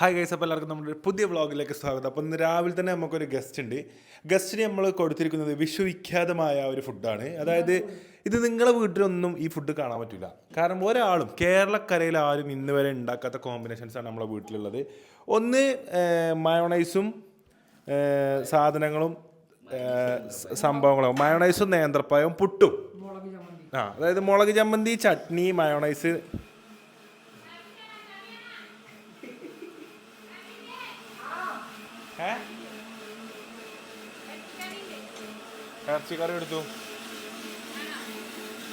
Hi guys അപ്പോൾ എല്ലാവർക്കും നമ്മുടെ പുതിയ വ്ളോഗിലേക്ക് സ്വാഗതം. അപ്പോൾ ഇന്ന് രാവിലെ തന്നെ നമുക്കൊരു ഗസ്റ്റ് ഉണ്ട്. ഗസ്റ്റിന് നമ്മൾ കൊടുത്തിരിക്കുന്നത് വിശ്വവിഖ്യാതമായ ഒരു ഫുഡാണ് അതായത് ഇത് നിങ്ങളെ വീട്ടിലൊന്നും ഈ ഫുഡ് കാണാൻ പറ്റില്ല കാരണം ഒരാളും കേരളക്കരയിൽ ആരും ഇന്ന് വരെ ഉണ്ടാക്കാത്ത കോമ്പിനേഷൻസാണ് നമ്മളെ വീട്ടിലുള്ളത്. ഒന്ന് മയോണൈസും സാധനങ്ങളും സംഭവങ്ങളും. മയോണൈസും നേന്ത്രപ്പായവും പുട്ടും. ആ അതായത് മുളക് ചമ്മന്തി ചട്നി മയോണൈസ് ഏ? കറി എടുത്തു.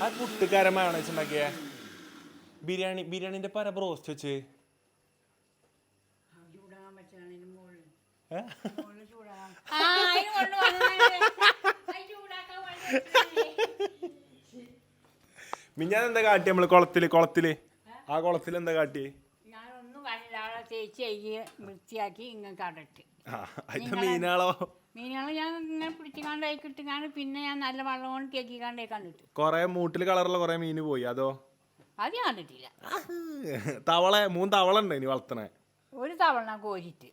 ആ പുട്ടുകാരൻ മയോണൈസ് ഉണ്ടാക്കിയേ. ബിരിയാണി ബിരിയാണിന്റെ പര ബ്രോസ്റ്റ് വെച്ച്. മിഞ്ഞാൻ എന്താ കാട്ടി നമ്മൾ കുളത്തിൽ കുളത്തിൽ? ആ കുളത്തിൽ എന്താ കാട്ടി തേച്ച് കഴുകി വൃത്തിയാക്കി ഇങ്ങനെ കടട്ട് ആ അതിന്റെ മീനാളോ? മീനുകൾ ഞാൻ ഇങ്ങനെ പിടിച്ചിക്കാണ്ട് ഇട്ടിക്കാണ്ട് പിന്നെ ഞാൻ നല്ല വെള്ളം കൊണ്ട് കേക്കിക്കാണ്ടേ കണ്ടിട്ട് കൊറേ മൂട്ടിൽ കളറുള്ള കൊറേ മീന് പോയി അതോ? അത് ഞാൻ കണ്ടിട്ടില്ല. തവള മൂന്ന് തവള ഉണ്ട് ഇനി വളർത്തണേ? ഒരു തവള കോരിട്ട്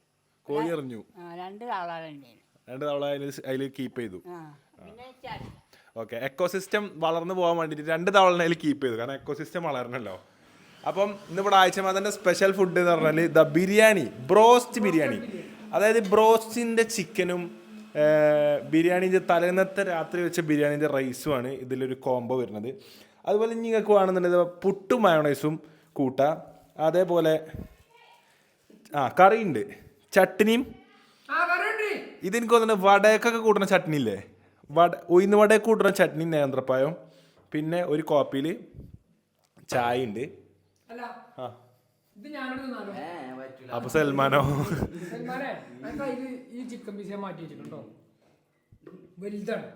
കോഴി എറിഞ്ഞു. ആ, രണ്ട് തവളുണ്ടായിരുന്നു രണ്ട് തവള അതിൽ അതിൽ കീപ്പ് ചെയ്തു. ആ പിന്നെ ചാടി. ഓക്കെ. എക്കോസിസ്റ്റം വളർന്നു പോകാൻ വേണ്ടിയിട്ട് രണ്ട് തവണ അതിൽ കീപ്പ് ചെയ്തു. കാരണം എക്കോസിസ്റ്റം വളരണല്ലോ. അപ്പം ഇന്നിവിടെ ആഴ്ചമാതന്റെ സ്പെഷ്യൽ ഫുഡ് എന്ന് പറഞ്ഞാൽ ദ ബിരിയാണി ബ്രോസ്റ്റ് ബിരിയാണി. അതായത് ബ്രോസ്റ്റിന്റെ ചിക്കനും ബിരിയാണിന്റെ തലേന്നത്തെ രാത്രി വെച്ച ബിരിയാണിന്റെ റൈസുമാണ് ഇതിലൊരു കോംബോ വരുന്നത്. അതുപോലെ നിങ്ങൾക്ക് വേണമെന്നുണ്ടെങ്കിൽ പുട്ടും മയോണൈസും കൂട്ടാം. അതേപോലെ ആ കറിയുണ്ട്. ചട്നിയും. ഇതെനിക്ക് തന്നെ വടയൊക്കെ കൂട്ടുന്ന ചട്നി ഇല്ലേ വട ഉയർന്ന വടയൊക്കെ കൂട്ടുന്ന ചട്നി നേന്ത്രപ്പായം പിന്നെ ഒരു കോപ്പിയിൽ ചായ ഉണ്ട്. അപ്പൊ സൽമാനോ? ഈ ചിക്കൻ പീസ് ഞാൻ മാറ്റി വെച്ചിട്ടുണ്ടോ? വലുതാണ്.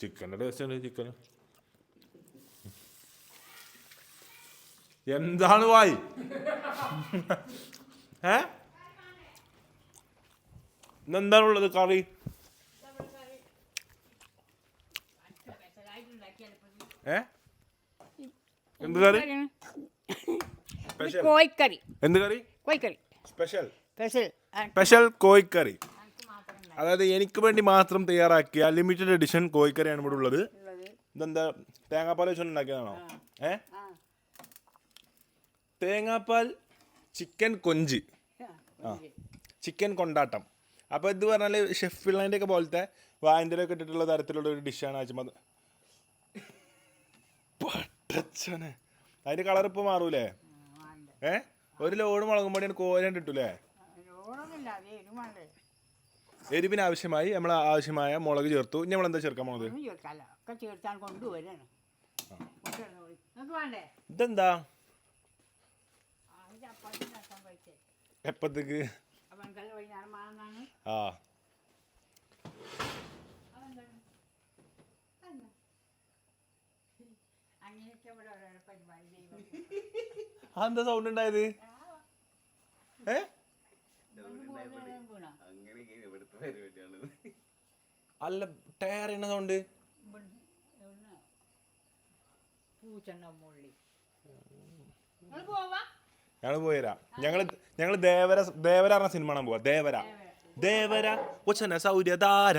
ചിക്കന്റെ ടേസ്റ്റ് ഉണ്ട് ചിക്കൻ എന്താണ് വായി? ഏ? ഇന്നെന്താണുള്ളത് കറി? ഏ? എന്ത് കറി? സ്പെഷ്യൽ. കോഴിക്കറി. എന്ത് കറി? കോഴിക്കറി. സ്പെഷ്യൽ. സ്പെഷ്യൽ. സ്പെഷ്യൽ കോഴിക്കറി. അതായത് എനിക്ക് വേണ്ടി മാത്രം തയ്യാറാക്കിയ ലിമിറ്റഡ് എഡിഷൻ കോഴിക്കറിയാണ് ഇവിടെ ഉള്ളത്. ഇതെന്താ തേങ്ങാപ്പാൽ വെച്ചുകൊണ്ട് ഉണ്ടാക്കിയതാണോ? ഏ? തേങ്ങാപ്പാൽ ചിക്കൻ കൊഞ്ച്. ആ ചിക്കൻ കൊണ്ടാട്ടം. അപ്പോൾ ഇത് പറഞ്ഞാൽ ഷെഫ് ഫിള്ളാന്റെ ഒക്കെ പോലത്തെ വായന്തലൊക്കെ ഇട്ടിട്ടുള്ള തരത്തിലുള്ള ഒരു ഡിഷാണ് ആച്ചുമത് പട്ടച്ചനെ അതിന്റെ കളർ ഇപ്പൊ മാറൂലേ? ഏ? ഒരു ലോഡ് മുളകും പൊടിയാണ് കോരണ്ട് എരുമാണ്ടേ എരിവിന് ആവശ്യമായി നമ്മൾ ആവശ്യമായ മുളക് ചേർത്തു. ഇനി നമ്മൾ എന്താ ചേർക്കാൻ പോകുന്നത് ഇതെന്താ? എപ്പത്തേക്ക്? ഒക്കെ ചേർത്താൻ കൊണ്ടുവരാണ് കൊണ്ടുവരണോളി നിങ്ങൾക്ക് വേണ്ടേ ഇതെന്താ ആ ഇത് ചപ്പാത്തി ഉണ്ടാക്കാൻ പറ്റേ എപ്പത്തേക്ക് അപ്പം എനിക്കല്ല വൈകുന്നേരം മാറുന്നാണ് ആ അതെന്താണ് അതെന്താ? അങ്ങനെയൊക്കെ ഇവിടെ ഓരോരോ പരിപാടി ദൈവം അതെന്താ സൗണ്ട് ഉണ്ടായത്? അല്ല ടയർ സൗണ്ട് ഞങ്ങൾ പോയരാ ഞങ്ങൾ ഞങ്ങൾ ദേവര ദേവര പറഞ്ഞ സിനിമ പോവാ. ദേവര. ദേവര. കൊച്ചന സൗര്യധാര.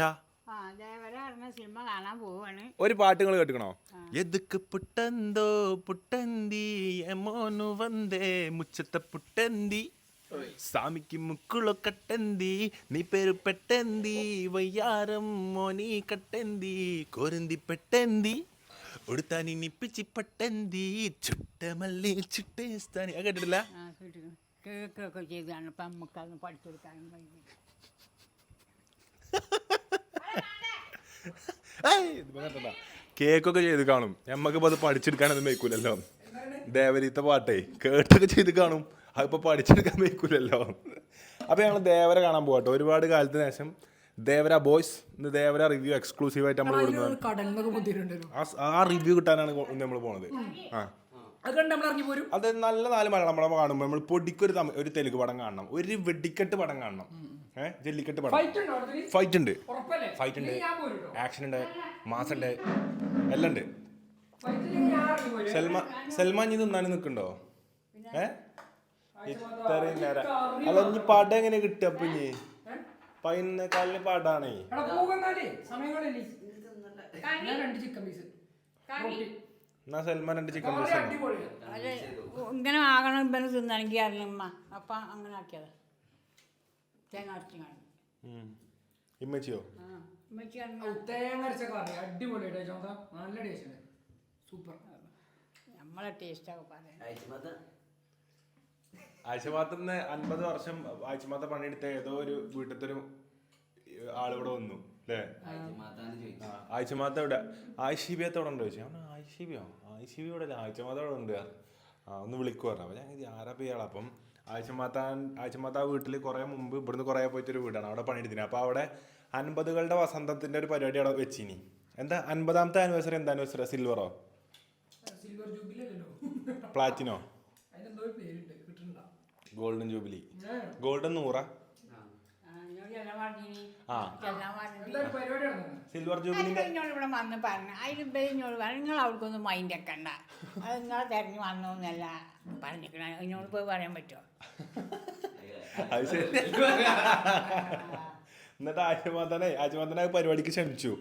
ദേവര. പറഞ്ഞ സിനിമ കാണാൻ പോവാണ്. ഒരു പാട്ട് നിങ്ങൾ കേട്ടുക്കണോ എതുക്ക് പുട്ടന്തോ പുട്ടന്തി എമോനു വന്ദേ മുച്ചത്തെ പുട്ടന്തി. സ്വാമിക്ക് മുക്കുളോ കട്ടന്തി നീ പേര് പെട്ടന്തി വയ്യാരം മോനി കട്ടന്തി കോരന്തി പെട്ടന്തി. ഉടുത്താനി നിപ്പിച്ചി പട്ടന്തി ചുട്ടമല്ലി ചുട്ടേസ്ഥാനി അത് കേട്ടിട്ടില്ല? കേൾക്കുകയൊക്കെ ചെയ്താണ്. ഇപ്പം നമുക്കതൊന്ന് പഠിച്ചെടുക്കാനും കഴിഞ്ഞു കേക്കൊക്കെ ചെയ്ത് കാണും. നമ്മക്കിപ്പോ അത് പഠിച്ചെടുക്കാനൊന്നും വയ്ക്കൂലല്ലോ ദേവരീത്തെ പാട്ടേ കേട്ടൊക്കെ ചെയ്ത് കാണും. അതിപ്പോ പഠിച്ചെടുക്കാൻ വയ്ക്കൂലല്ലോ അപ്പൊ ഞങ്ങൾ ദേവരെ കാണാൻ പോകട്ടോ ഒരുപാട് കാലത്തിന് ശേഷം ദേവര ബോയ്സ് ഇന്ന് ദേവര റിവ്യൂ എക്സ്ക്ലൂസീവ് ആയിട്ട് നമ്മൾ ആ റിവ്യൂ കിട്ടാനാണ് നമ്മൾ പോണത്. ആ. അത് കണ്ട് നമ്മൾ ഇറങ്ങി പോരും. അത് നല്ല നാല് മലയാളം പടം കാണുമ്പോൾ നമ്മൾ പൊടിക്കൊരു ഒരു തെലുങ്ക് പടം കാണണം. ഒരു വെടിക്കെട്ട് പടം കാണണം. ഏഹ് ജെല്ലിക്കെട്ട് പടം. ഫൈറ്റ് ഉണ്ടോ ഫൈറ്റ് ഉണ്ട്. ആക്ഷൻ ഉണ്ട്. മാസ് ഉണ്ട്. എല്ലാം ഉണ്ട്. സൽമാൻ സൽമാൻ ഇത് തിന്നാൻ നിൽക്കണ്ടോ ഏഹ് ഇത്രയും നേരം? അല്ല ഇനി പടം എങ്ങനെ കിട്ടുക അപ്പൊ ഇനി? പതിനേക്കാലിന് പടാണേ. സമയങ്ങളില്ലേ രണ്ട് ചിക്കൻ പീസ് കറി. എന്നാ സൽമാൻ രണ്ട് ചിക്കൻ പീസ് അത് ഇങ്ങനെ ആകണം ഇവന് തിന്നണമെങ്കിൽ അറിയമ്മ അപ്പം അങ്ങനെ ആക്കിയത്. തേങ്ങ അരച്ച് കാണും ഇമ്മച്ചിയോ? ആ തേങ്ങ അരച്ച കറി അടിപൊളിയായിട്ട് ചോന്ത നല്ല ടേസ്റ്റ് ഉണ്ട്. സൂപ്പർ നമ്മളെ ടേസ്റ്റൊക്കെ പറയാം ആഴ്ചമാത്തന്ന് അൻപത് വർഷം ആഴ്ചമാത്ത പണിയെടുത്ത ഏതോ ഒരു വീട്ടിലത്തെ ഒരു ആളിവിടെ വന്നു. അല്ലേ ആഴ്ചമാത്ത എവിടെ ആയിഷിബിയത്ത് അവിടെ ഉണ്ടോ ചോദിച്ചു? അവൻ ആയിഷീബിയോ ആയിഷിബി ഇവിടെ അല്ല ആഴ്ചമാത്ത അവിടെ ഉണ്ട്. ആ ഒന്ന് വിളിക്കു അപ്പം ഞാൻ ഇത് ആരാ ഇയാളെ? അപ്പം ആഴ്ചമാത്താൻ ആഴ്ചമാത്ത വീട്ടിൽ കുറേ മുമ്പ് ഇവിടുന്ന് കുറേ പോയിട്ടൊരു വീടാണ്. അവിടെ പണിയെടുത്തിന്. അപ്പൊ അവിടെ അൻപതുകളുടെ വസന്തത്തിന്റെ ഒരു പരിപാടി അവിടെ വെച്ചിനി. എന്താ അൻപതാമത്തെ ആനിവേഴ്സറി എന്താ ആനിവേഴ്സറി സിൽവറോ പ്ലാറ്റിനോ ഗോൾഡൻ ജൂബിലി ഗോൾഡൻ നൂറാ? സിൽവർ ജൂബിലിന്റെ എന്നോട് ഇവിടെ വന്ന് പറഞ്ഞു. അതിന് ഇഞ്ഞോട് പറഞ്ഞു നിങ്ങൾ അവർക്കൊന്നും മൈൻഡ് വെക്കണ്ട അത് നിങ്ങളെ തിരഞ്ഞു വന്നോന്നല്ല പറഞ്ഞിരിക്കണ എന്നോട് പോയി പറയാൻ പറ്റുമോ അത് ശരി. എന്നിട്ട് ആശുമാതനെ ആശുമാതനെ പരിപാടിക്ക് ക്ഷണിച്ചു.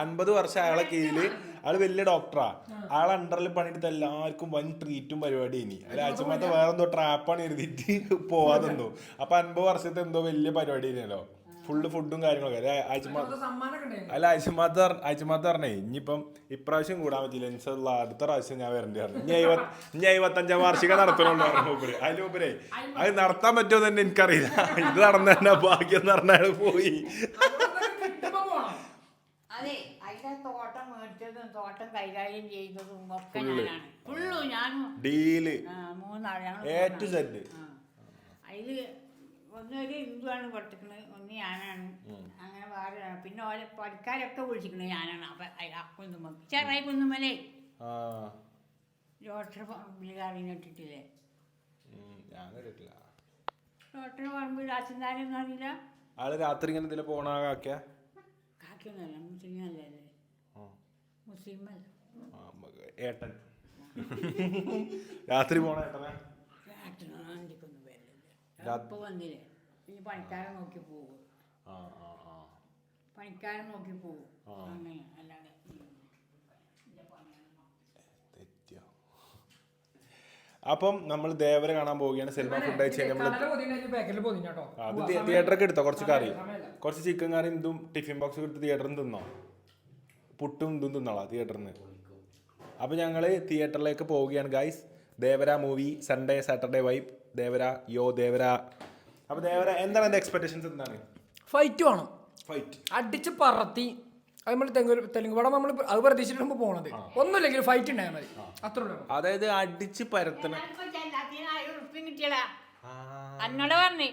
അൻപത് വർഷം അയാളെ കീഴിൽ ആൾ വലിയ ഡോക്ടറാ അയാൾ അണ്ടറിൽ പണിയെടുത്ത എല്ലാവർക്കും വൻ ട്രീറ്റും പരിപാടി ഇനി അല്ല ആശുമാത്ത വേറെന്തോ ട്രാപ്പാണ് എഴുതിയിട്ട് പോവാതെന്തോ. അപ്പൊ അൻപത് വർഷത്തെ എന്തോ വലിയ പരിപാടി ഇല്ലല്ലോ ഫുള്ള് ഫുഡും കാര്യങ്ങളൊക്കെ. അല്ലെ? ആഴ്ചമാ അത് സമ്മാനമൊക്കെ ഉണ്ടായിരുന്നു അല്ല ആഴ്ചമാത്ത ആഴ്ചമാത്ത പറഞ്ഞേ ഇനിയിപ്പം ഇപ്രാവശ്യം കൂടാൻ പറ്റില്ല ഇൻഷല്ല അടുത്ത പ്രാവശ്യം ഞാൻ വരേണ്ടി പറഞ്ഞു ഇനി എഴുപത് ഇനി എഴുപത്തഞ്ചാം വാർഷികം നടത്തണുള്ളൂ പറഞ്ഞു മൂപ്പര് അതിന് മൂപ്പരെ അത് നടത്താൻ പറ്റുമോ തന്നെ എനിക്കറിയില്ല. ഇത് നടന്ന തന്നെ ഭാഗ്യം നടന്നാൽ പോയി. അതെ അതിന്റെ തോട്ടം മേടിച്ചതും തോട്ടം കൈകാര്യം ചെയ്തതും ഒക്കെ ഞാനാണ്. ഫുള്ളു ഞാനും. ഞങ്ങൾ അതിൽ ഒന്നൊരു ഹിന്ദുവാണ് പഠിക്കുന്നത് ഒന്ന് ഞാനാണ്. അങ്ങനെ വേറെ പിന്നെ ഓരോ പഠിക്കാരൊക്കെ വിളിച്ചിരിക്കുന്നത് ഞാനാണ്. അപ്പൊ കുന്നുമ്മ ചെറായി കുന്നുമ്മലേ. ഡോക്ടർ പുള്ളിക്കാരിനെ ഇട്ടിട്ടില്ലേ ഞാൻ കേട്ടിട്ടില്ല. ഡോക്ടർ പറമ്പിൽ രാജധാനിയൊന്നും അറിയില്ല. ആൾ രാത്രി ഇങ്ങനെ ഇതിലെ പോണ കാക്ക കാക്കിയൊന്നുമല്ല മുസ്ലിം അല്ലേ മുസ്ലിം അല്ല ഏട്ടൻ. രാത്രി പോണ ഏട്ടനെ? വരില്ല ഇപ്പൊ വന്നില്ലേ? ഇനി പണിക്കാരെ നോക്കി പോകും ആ ആ ആ. പണിക്കാരെ നോക്കി പോകും അങ്ങനെ അല്ലാതെ അപ്പം നമ്മൾ ദേവരെ കാണാൻ പോവുകയാണ്. സിനിമ ഫുഡ് പൊതിഞ്ഞ കേട്ടോ. അത് തിയേറ്ററൊക്കെ എടുത്തോ? കുറച്ച് കറി. കുറച്ച് ചിക്കൻ കറിയും ഇതും ടിഫിൻ ബോക്സ് എടുത്ത് തിയേറ്ററിൽ നിന്ന് തിന്നോ? പുട്ടും ഇതും തിന്നോളാം തിയേറ്ററിൽ നിന്ന് അപ്പം ഞങ്ങൾ തിയേറ്ററിലേക്ക് പോവുകയാണ് guys Devara movie Sunday Saturday vibe Devara yo Devara. അപ്പോൾ ദേവര എന്താണ് എന്റെ എക്സ്പെക്ടേഷൻസ് എന്താണ്? ഫൈറ്റ് വേണം. ഫൈറ്റ് അടിച്ച് പറത്തി. അത് നമ്മൾ തെങ്ങ് തെലുങ്ക് പടം നമ്മൾ അത് പ്രതീക്ഷിച്ചിട്ട് പോണത്. ഒന്നുമില്ലെങ്കിൽ ഫൈറ്റ് ഉണ്ടായാൽ മതി. അത്രേ അതായത് അടിച്ച് പരത്തണം ആയിരം അന്നോട് പറഞ്ഞേ.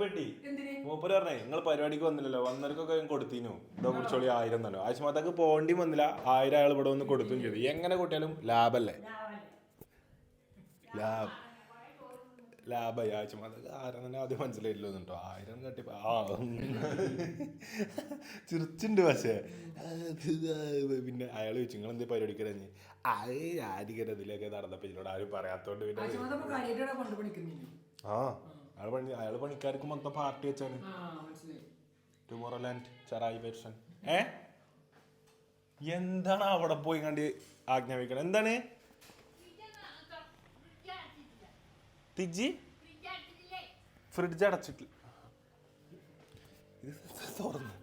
കിട്ടി. മൂപ്പര് പറഞ്ഞേ നിങ്ങൾ പരിപാടിക്ക് വന്നില്ലല്ലോ. വന്നവർക്കൊക്കെ ഞാൻ കൊടുത്തിനു. ഇതോ കുടിച്ചോളി ആയിരം തന്നെ ആശുമാത്തക്ക് പോണ്ടി വന്നില്ല. ആയിരം അയാൾ ഇവിടെ വന്ന് കൊടുത്തും ചെയ്തു. എങ്ങനെ കൂട്ടിയാലും ലാഭല്ലേ? ലാഭ്. ലാഭമായി ആഴ്ചമാത്തക്ക് ആരും തന്നെ ആദ്യം മനസ്സിലായില്ലോ എന്നിട്ടോ ആയിരം കട്ടി ആ ചിരിച്ചുണ്ട് പക്ഷേ. പിന്നെ അയാൾ ചോദിച്ചു നിങ്ങൾ എന്തേ പരിപാടിക്ക് കഴിഞ്ഞ് അത് ആരിക്കട്ടെ ഇതിലേക്ക് നടന്നപ്പോൾ ഇതിനോട് ആരും പറയാത്തോണ്ട് പിന്നെ ആ അയാൾ പണി അയാൾ പണിക്കാർക്ക് മൊത്തം പാർട്ടി വെച്ചാണ്. ടുമോറോ ലാൻഡ് ചെറായി വേർഷൻ ഏ? എന്താണ് അവിടെ പോയി കണ്ട് ആജ്ഞാപിക്കണം? എന്താണ്? തിജി ഫ്രിഡ്ജ് അടച്ചിട്ടില്ല. ഇത് തുറന്നു.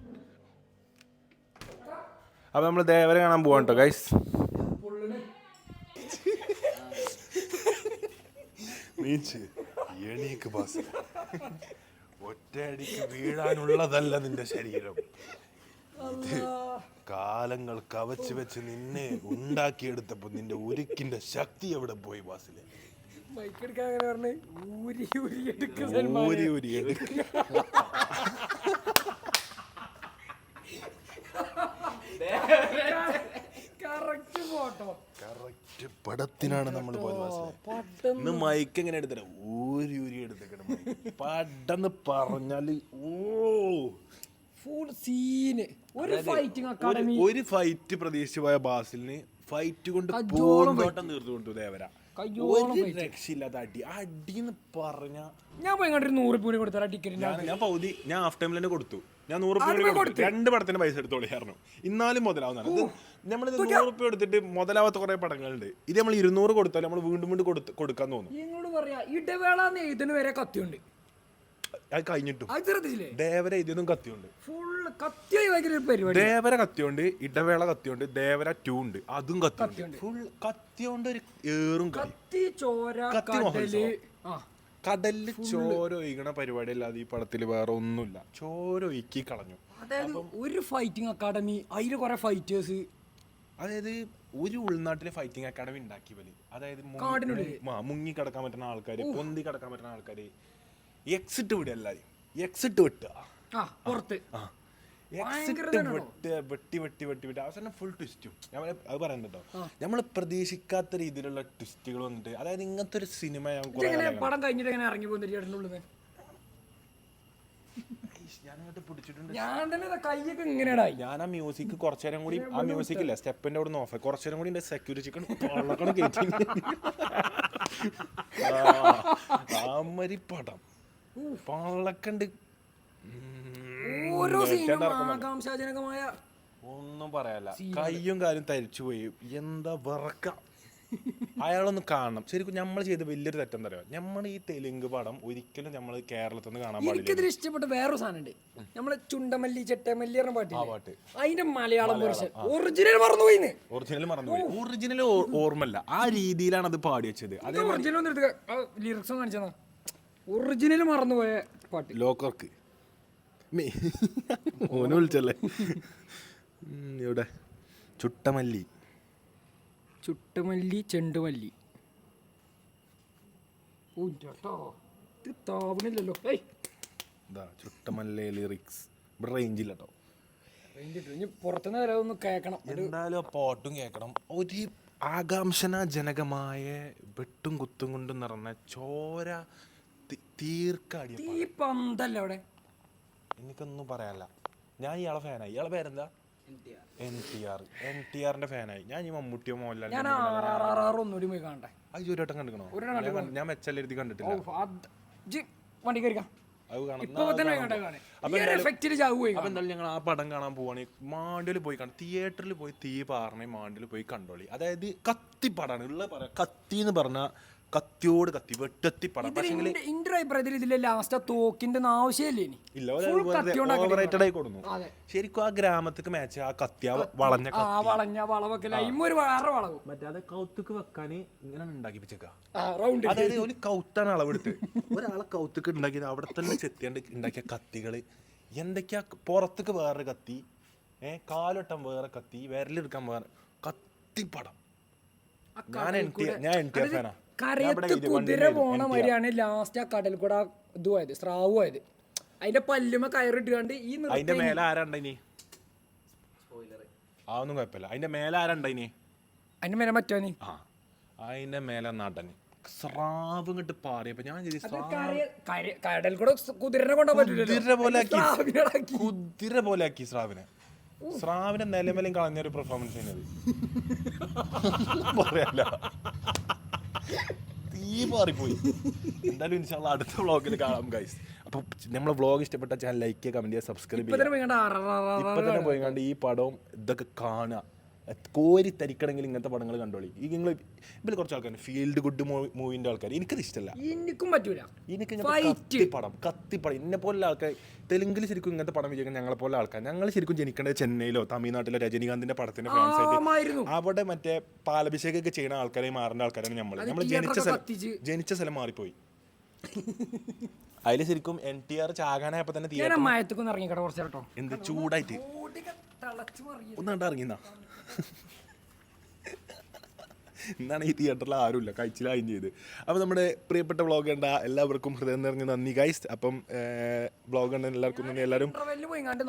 അപ്പൊ നമ്മൾ ദേവരെ കാണാൻ പോവാൻ കേട്ടോ ഗൈസ് നീച്ച്. എണീക്ക് ബാസ്. ഒറ്റയടിക്ക് വീഴാനുള്ളതല്ല നിന്റെ ശരീരം. ഇത് കാലങ്ങൾ കവച്ച് വെച്ച് നിന്നെ ഉണ്ടാക്കിയെടുത്തപ്പോ നിന്റെ ഉരുക്കിന്റെ ശക്തി എവിടെ പോയി ബാസിലെ? ബൈക്ക് എടുക്കാൻ അങ്ങനെ പറഞ്ഞ് ഊരി ഊരി എടുക്ക ഊരി ഊരി കറക്റ്റ് ഫോട്ടോ. കറക്റ്റ് പടത്തിനാണ് നമ്മൾ പോയത് ഇന്ന് മൈക്ക് എങ്ങനെ എടുത്തത് ഊരി ഊരി എടുത്തേക്കണം പടന്ന് പറഞ്ഞാൽ ഓ. ഫുൾ സീന് ഒരു ഫൈറ്റിംഗ് ഒരു ഒരു ഫൈറ്റ് പ്രതീക്ഷിച്ച് പോയ ബാസിലിന് ഫൈറ്റ് കൊണ്ട് കയ്യോളം പൂന്തോട്ടം തീർത്തു കൊടുത്തു ദേവര. ഒരു രക്ഷയില്ലാത്ത അടി. അടിന്ന് പറഞ്ഞ ഞാൻ പോയി കണ്ടൊരു നൂറ് പൂരി കൊടുത്തരാ ടിക്കറ്റിന്റെ ഞാൻ ഞാൻ ഹാഫ് ടൈമിൽ തന്നെ കൊടുത്തു. ഞാൻ നൂറ് കൊടുത്തു. രണ്ട് പടത്തിന് പൈസ എടുത്തോളിയായിരുന്നു ഇന്നാലും മുതലാവുന്നതാണ്. നമ്മൾ നൂറ് രൂപ എടുത്തിട്ട് മുതലാവാത്ത കുറെ പടങ്ങളുണ്ട്. ഇത് നമ്മൾ ഇരുന്നൂറ് കൊടുത്താൽ നമ്മൾ വീണ്ടും വീണ്ടും കൊടുത്ത് കൊടുക്കാൻ തോന്നും. എന്നോട് പറയാ ഇടവേള വരെ കത്തിയുണ്ട്. അത് കഴിഞ്ഞിട്ടും. അത് ശ്രദ്ധിച്ചില്ലേ? കത്തിയുണ്ട്. ഫുള്ള് കത്തിയായി ഭയങ്കര പരിപാടി. ദേവര കത്തിയുണ്ട് ഇടവേള കത്തിയുണ്ട് ദേവര ടൂ ഉണ്ട് അതും കത്തിയുണ്ട്. ഫുൾ കത്തിയോണ്ട് ഒരു ഏറും കളി. കത്തി ചോര കത്തി കടൽ. ആ. കടലിൽ ചോര ഒഴിക്കണ പരിപാടി അല്ലാതെ ഈ പടത്തിൽ വേറെ ഒന്നുമില്ല. ചോര ഒഴുക്കി കളഞ്ഞു. അതായത് ഒരു ഫൈറ്റിംഗ് അക്കാഡമി അതിൽ കുറെ ഫൈറ്റേഴ്സ് അതായത് ഒരു ഉൾനാട്ടിലെ ഫൈറ്റിംഗ് അക്കാഡമി ഉണ്ടാക്കി വലി അതായത് മുങ്ങി- കാടിനുള്ളിൽ. ആ, മുങ്ങി കിടക്കാൻ പറ്റുന്ന ആൾക്കാര് പൊന്തി കിടക്കാൻ പറ്റുന്ന ആൾക്കാര്. എക്സിറ്റ് വിടുക എല്ലാരും എക്സിറ്റ് വിട്ടുക ആ പുറത്ത്. ആ. വെട്ട് വെട്ടി വെട്ടി വെട്ടി അവസാനം ഫുൾ ട്വിസ്റ്റും ഞാൻ അത് പറയുന്നുണ്ടോ നമ്മൾ പ്രതീക്ഷിക്കാത്ത രീതിയിലുള്ള ട്വിസ്റ്റുകൾ വന്നിട്ട് അതായത് ഇങ്ങനത്തെ ഒരു സിനിമ ഞാൻ പടം കഴിഞ്ഞിട്ട് എങ്ങനെ ഇറങ്ങി പോകുന്ന ഞാൻ അങ്ങോട്ട് പിടിച്ചിട്ടുണ്ട് ഞാൻ തന്നെ കൈയൊക്കെ ഇങ്ങനെയായി ഞാൻ ആ മ്യൂസിക് കുറച്ചു നേരം കൂടി ആ മ്യൂസിക് ഇല്ല സ്റ്റെപ്പിന്റെ അവിടെ ഓഫ് കുറച്ചു നേരം കൂടി എന്റെ സെക്യൂരിറ്റി പള്ളക്കണ കയറ്റി ആമരി പടം പള്ളക്കണ്ട് ഓരോ സീനും ആകാംക്ഷാജനകമായ ഒന്നും പറയാല കയ്യും കാലും തരിച്ചു പോയി. എന്താ വിറക്ക? അയാളൊന്ന് കാണണം. ശരിക്കും നമ്മൾ ചെയ്ത വലിയൊരു തെറ്റം തരാം നമ്മൾ ഈ തെലുങ്ക് പടം ഒരിക്കലും നമ്മൾ കേരളത്തിൽ നിന്ന് കാണാൻ പാടില്ല. എനിക്കിതിൽ ഇഷ്ടപ്പെട്ട വേറൊരു സാധനം നമ്മൾ നമ്മളെ ചുണ്ടമല്ലി ചെട്ടമല്ലി പറഞ്ഞ പാട്ട്. അതിന്റെ മലയാളം വേർഷൻ ഒറിജിനൽ മറന്നുപോയി. ഒറിജിനൽ മറന്നുപോയി ഒറിജിനൽ ഓർമ്മല്ല ആ രീതിയിലാണ് അത് പാടി വെച്ചത്. അതേ ഒറിജിനൽ ലിറിക്സ് കാണിച്ചതാ ഒറിജിനൽ മറന്നുപോയ പാട്ട്. ലോക്കർക്ക് ഓന് വിളിച്ചല്ലേ ഇവിടെ ചുട്ടമല്ലി. ചുട്ടമല്ലി ചെണ്ടുമല്ലി. ഇത് താവണില്ലല്ലോ. ഏയ്! ഇതാ ചുട്ടമല്ലി ലിറിക്സ് ഇവിടെ റേഞ്ചില്ല കേട്ടോ ഇനി പുറത്തുനിന്ന് വരെ ഒന്ന് കേൾക്കണം എന്തായാലും ആ പാട്ടും കേൾക്കണം ഒരു ആകാംക്ഷനാജനകമായ വെട്ടും കുത്തും കൊണ്ടും നിറഞ്ഞ ചോര തീർക്കാടി പന്തല്ലേ ഈ അവിടെ എനിക്കൊന്നും പറയാനില്ല. ഞാൻ ഇയാളെ ഫാനായി. ഇയാളെ പേരെന്താ? N T R. N T ആറിന്റെ ഫാനായി. ഞാൻ ഈ മമ്മൂട്ടിയോ മോഹൻലാൽ ഞാൻ ആർ ആർ ആർ ആർ ഒന്നുകൂടി പോയി കാണട്ടെ. അത് ഒരു വട്ടം കണ്ടിക്കണോ? ഞാൻ മെച്ചല്ല എഴുതി കണ്ടിട്ടില്ല. ഓ, അത് ജി വണ്ടി കയറിക്കാം. അത് കാണാം. ഇപ്പൊ തന്നെ പോയി കണ്ടേ കാണേ. ഈ ഒരു എഫക്റ്റിൽ ചാവ് പോയി അപ്പൊ എന്തായാലും ഞങ്ങൾ ആ പടം കാണാൻ പോവാണ്. മാണ്ടിൽ പോയി കാണും. തിയേറ്ററിൽ പോയി തീ പാറണേ മാണ്ടിൽ പോയി കണ്ടോളി. അതായത് കത്തി പടാണ്. ഉള്ള പറ കത്തി എന്ന് പറഞ്ഞ കത്തിയോട് കത്തി വെട്ടത്തി പടം. പക്ഷേ ഇന്റെ അഭിപ്രായത്തിൽ ഇതിലെ ലാസ്റ്റ് ആ തോക്കിന്റെ ആവശ്യമില്ലേ ഇനി. ഇല്ല ഓവറേറ്റഡ് ആയി കൊടുന്നു. അതെ. ശരിക്കും ആ ഗ്രാമത്തിക്ക് മാച്ച് ആ കത്തി ആ വളഞ്ഞ ആ വളഞ്ഞ വളവൊക്കെ ഒരു വേറെ വളവ്. മറ്റേ അത് കൗത്തുക്ക് വെക്കാൻ ഇങ്ങനെ ഉണ്ടാക്കി വെച്ചേക്ക ആ റൗണ്ട് അതായത് ഒരു കൗത്താണ് അളവെടുത്ത്. ഒരാളെ കൗത്തുക്ക് ഉണ്ടാക്കിയത് അവിടെ തന്നെ ചെത്തിയാണ്ട് ഉണ്ടാക്കിയ കത്തികൾ. എന്തൊക്കെയാ പുറത്തേക്ക് വേറെ കത്തി ഏഹ് കാലൊട്ടം വേറെ കത്തി വിരലെടുക്കാൻ വേറെ കത്തിപ്പടം. ഞാൻ എൻ ടി ഞാൻ എൻ ടി എഫ് ഫാനാ കരയത്ത് കുതിര പോണ മാതിരിയാണ് ലാസ്റ്റ് ആ കടൽ കൂടെ ഇതുമായത് സ്രാവ് പോയത് അതിന്റെ പല്ലുമ കയറിട്ടുകൊണ്ട് ഈ അതിന്റെ മേലെ ആരാണ്ടനി ആ ഒന്നും കുഴപ്പമില്ല. അതിന്റെ മേലെ ആരാണ്ടനി അതിന്റെ മേലെ മറ്റോനി ആ അതിന്റെ മേലെ നടന് സ്രാവ് ഇങ്ങോട്ട് പാറിയപ്പോ ഞാൻ കടൽ കൂടെ കുതിരനെ കൊണ്ടാ കുതിര പോലെ ആക്കി. കുതിര പോലെ ആക്കി സ്രാവിനെ. നിലമേലും കളഞ്ഞ ഒരു പെർഫോമൻസ് ചെയ്യുന്നത് പറയാല്ല തീ മാറിപ്പോയി. എന്തായാലും ഇൻഷാല്ല അടുത്ത വ്ളോഗിൽ കാണാം ഗൈസ് അപ്പൊ നമ്മളെ വ്ളോഗ് ഇഷ്ടപ്പെട്ട ചാനൽ ലൈക്ക് ചെയ്യുക കമന്റ് ചെയ്യുക. സബ്സ്ക്രൈബ് ചെയ്യുക ഇപ്പൊ തന്നെ പോയി കണ്ട് ഈ പടവും ഇതൊക്കെ കാണുക. കോരി തരിക്കണമെങ്കിൽ ഇങ്ങനത്തെ പടങ്ങൾ കണ്ടോളി. ഈ നിങ്ങൾ ഇതിൽ കുറച്ച് ആൾക്കാർ ഫീൽഡ് ഗുഡ് മൂവിന്റെ ആൾക്കാർ എനിക്കത് ഇഷ്ടമല്ല എനിക്കും പറ്റൂല. എനിക്ക് കത്തിപ്പടം കത്തിപ്പടം എന്നെ പോലുള്ള ആൾക്കാർ തെലുങ്കിൽ ശരിക്കും ഇങ്ങനത്തെ പടം വിജയിക്കുന്ന ഞങ്ങളെ പോലെ ആൾക്കാർ ഞങ്ങൾ ശരിക്കും ജനിക്കേണ്ടത് ചെന്നൈയിലോ തമിഴ്നാട്ടിലോ രജനീകാന്തിന്റെ പടത്തിന്റെ ഫാൻസ് ആയിട്ട് അവിടെ മറ്റേ പാലഭിഷേകൊക്കെ ചെയ്യുന്ന ആൾക്കാരെ മാറേണ്ട ആൾക്കാരാണ് നമ്മൾ നമ്മൾ ജനിച്ച സ്ഥലം. ജനിച്ച സ്ഥലം മാറിപ്പോയി. അതിൽ ശരിക്കും എൻ ടി ആർ ചാകാനായപ്പോ തന്നെ കുറച്ച് കേട്ടോ. എന്ത് ചൂടായിട്ട്. തിളച്ചു മറിയ ഒന്ന് കണ്ട് ഇറങ്ങിന്നാ എന്നാണ് ഈ തിയേറ്ററിൽ ആരുമില്ല. കഴിച്ചിലായും ചെയ്ത്. അപ്പോൾ നമ്മുടെ പ്രിയപ്പെട്ട വ്ളോഗ് കണ്ട എല്ലാവർക്കും ഹൃദയം നിറഞ്ഞ നന്ദി ഗൈസ് അപ്പം വ്ളോഗ് കണ്ട എല്ലാവർക്കും നന്ദി. എല്ലാവരും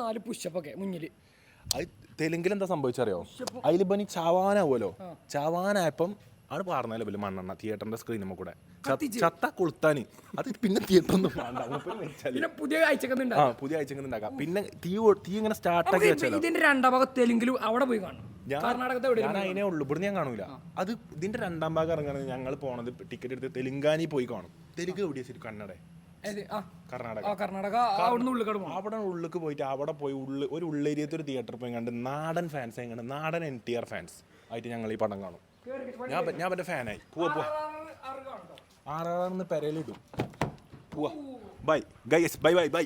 നാല് പുഷപ്പൊക്കെ മുന്നിൽ. അത് തെലുങ്കിൽ എന്താ സംഭവിച്ചറിയോ ബനി ചാവാനാവുമല്ലോ. ചാവാനായപ്പം അത് പറഞ്ഞാലേ വലിയ മണ്ണെണ്ണ തിയേറ്ററിന്റെ സ്ക്രീൻ നമ്മ കൂടെ. ചത്ത കൊളുത്താന്. അത് പിന്നെ തിയേറ്റർ ഒന്നും. പിന്നെ പുതിയ ആ പുതിയ ആഴ്ച ഉണ്ടാക്കാം. പിന്നെ തീ തീ ഇങ്ങനെ സ്റ്റാർട്ടാക്കി വെച്ചാലോ? ഇതിന്റെ രണ്ടാം ഭാഗം തെലുങ്കിലും അവിടെ പോയി കാണും. ഞാൻ അതിനെ ഉള്ളു. ഇവിടെ ഞാൻ കാണൂല. അത് ഇതിന്റെ രണ്ടാം ഭാഗം ഇറങ്ങുന്നത് ഞങ്ങൾ പോണത് ടിക്കറ്റ് എടുത്ത് തെലുങ്കാനി പോയി കാണും. തെലുങ്ക് എവിടെയാ ശരി കന്നഡ. കർണാടക. കർണാടക. അവിടെ ഉള്ളിലേക്ക് പോയിട്ട് അവിടെ പോയി ഉള്ളു ഒരു ഉള്ളേരിയത്തെ ഒരു തിയേറ്റർ പോയി കണ്ട് നാടൻ ഫാൻസ് എങ്ങനെ നാടൻ എൻ ടി ആർ ഫാൻസ് ആയിട്ട് ഞങ്ങൾ ഈ പടം കാണും. ഞാൻ പ- ഞാൻ പറ്റ ഫാനായി പോവാ പോവാ. ആറാറിന്ന് പെരയിലിടും പോവാ. Bye. Guys bye bye bye.